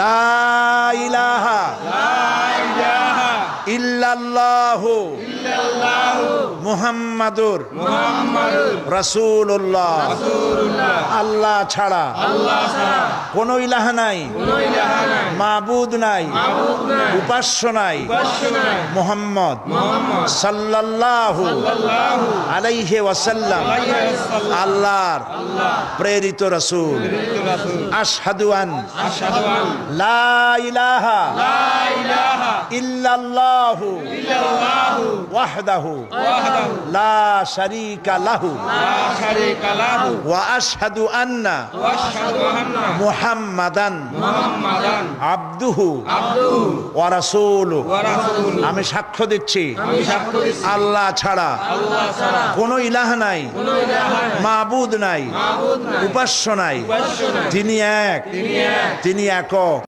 লা ইলাহা ইল্লাল্লাহু মুহাম্মাদুর রাসূলুল্লাহ। আল্লাহ ছাড়া কোন ইলাহা নাই। মাবুদ নাই। উপাস্য নাই। মুহাম্মদ সাল্লাল্লাহু আলাইহি ওয়াসাল্লাম। আল্লাহর প্রেরিত রাসূল। আশহাদু আন। লা ইলাহা ইল্লাল্লাহু ওয়াহদাহু লা শারীকা লাহু ওয়া আশহাদু আন্না মুহাম্মাদান আবদুহু। আমি সাক্ষ্য দিচ্ছি। আল্লাহ ছাড়া কোন ইলাহ নাই। মাবুদ নাই। উপাস্য নাই। তিনি এক। তিনি একক।